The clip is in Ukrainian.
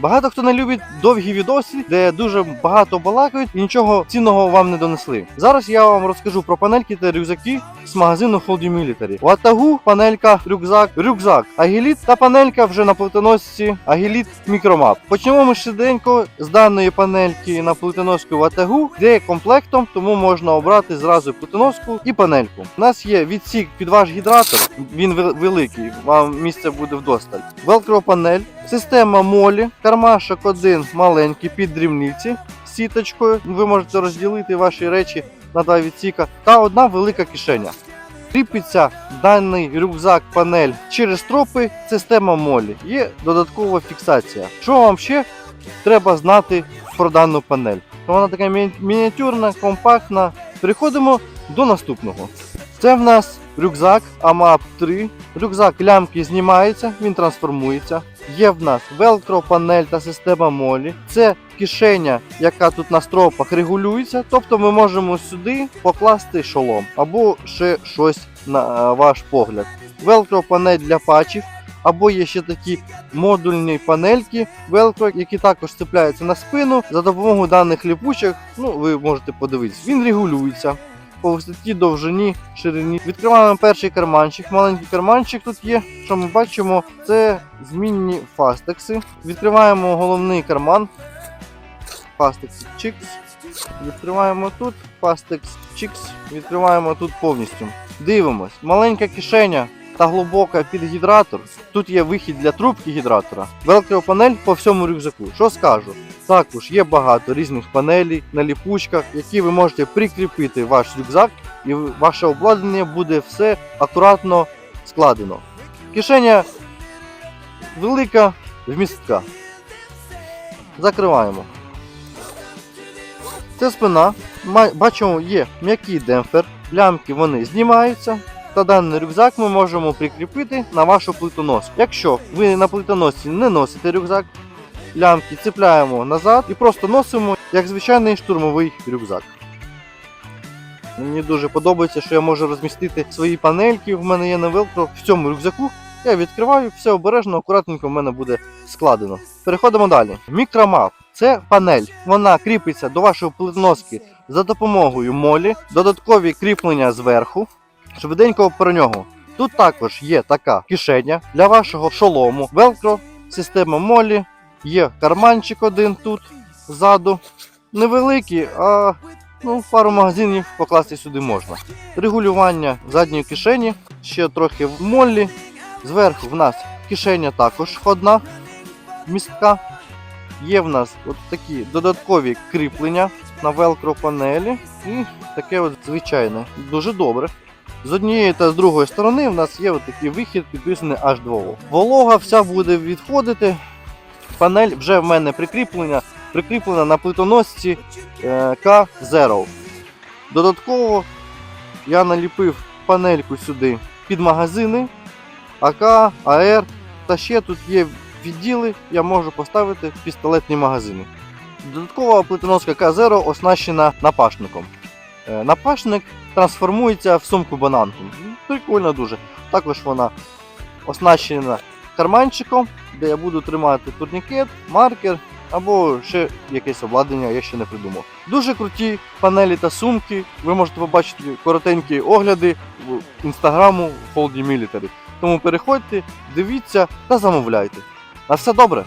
Багато хто не любить довгі відоси, де дуже багато балакають і нічого цінного вам не донесли. Зараз я вам розкажу про панельки та рюкзаки з магазину Холді Military. У Атагу панелька, рюкзак, рюкзак, агіліт та панелька вже на плитоносці агіліт мікромап. Почнемо ми швиденько з даної панельки на плитоноску в Атагу, де комплектом, тому можна обрати зразу плитоноску і панельку. У нас є відсік під ваш гідратор, він вел- великий, вам місця буде вдосталь. Велкро панель, система молі, кармашок один маленький під дрібниці сіточкою. Ви можете розділити ваші речі на два відсіка та одна велика кишеня. Кріпиться даний рюкзак панель через тропи, система молі. Є додаткова фіксація. Що вам ще треба знати про дану панель? Вона така міні- мініатюрна, компактна. Переходимо до наступного. Це в нас рюкзак AMAP 3. Рюкзак лямки знімається, він трансформується. Є в нас велкро панель та система молі. Це кишеня, яка тут на стропах регулюється. Тобто ми можемо сюди покласти шолом або ще щось на е, ваш погляд. Велкро панель для патчів. Або є ще такі модульні панельки велкро, які також цепляються на спину. За допомогою даних ліпучок, ну ви можете подивитися, він регулюється по висоті, довжині, ширині. Відкриваємо перший карманчик. Маленький карманчик тут є. Що ми бачимо, це змінні фастекси. Відкриваємо головний карман. Фастекс Чікс. Відкриваємо тут. Фастекс Чікс. Відкриваємо тут повністю. Дивимось. Маленька кишеня та глибока під гідратор. Тут є вихід для трубки гідратора. Велкро панель по всьому рюкзаку. Що скажу? Також є багато різних панелей на ліпучках, які ви можете прикріпити ваш рюкзак, і ваше обладнання буде все акуратно складено. Кишеня велика, вмістка. Закриваємо. Це спина. Бачимо, є м'який демпфер. Лямки вони знімаються. Та даний рюкзак ми можемо прикріпити на вашу плитоноску. Якщо ви на плитоносці не носите рюкзак, лямки цепляємо назад і просто носимо як звичайний штурмовий рюкзак. Мені дуже подобається, що я можу розмістити свої панельки. В мене є на велкро в цьому рюкзаку. Я відкриваю, все обережно, акуратненько в мене буде складено. Переходимо далі. Мікромап це панель. Вона кріпиться до вашої плитоноски за допомогою молі, додаткові кріплення зверху. Швиденько про нього. Тут також є така кишеня для вашого шолому, велкро, система молі, є карманчик один тут ззаду. Невеликий, а ну, пару магазинів покласти сюди можна. Регулювання задньої кишені, ще трохи в моллі. Зверху в нас кишеня також одна містка. Є в нас от такі додаткові кріплення на велкро панелі і таке от звичайне. Дуже добре. З однієї та з другої сторони в нас є такий вихід, підписаний H2O. Волога вся буде відходити. Панель вже в мене прикріплена, прикріплена на плитоносці е, K0. Додатково я наліпив панельку сюди під магазини АК, АР та ще тут є відділи, я можу поставити пістолетні магазини. Додаткова плитоноска К0 оснащена напашником. Е, Напашник трансформується в сумку бананку. Прикольно дуже. Також вона оснащена карманчиком, де я буду тримати турнікет, маркер або ще якесь обладнання, я ще не придумав. Дуже круті панелі та сумки. Ви можете побачити коротенькі огляди в інстаграму Foldy Military. Тому переходьте, дивіться та замовляйте. На все добре!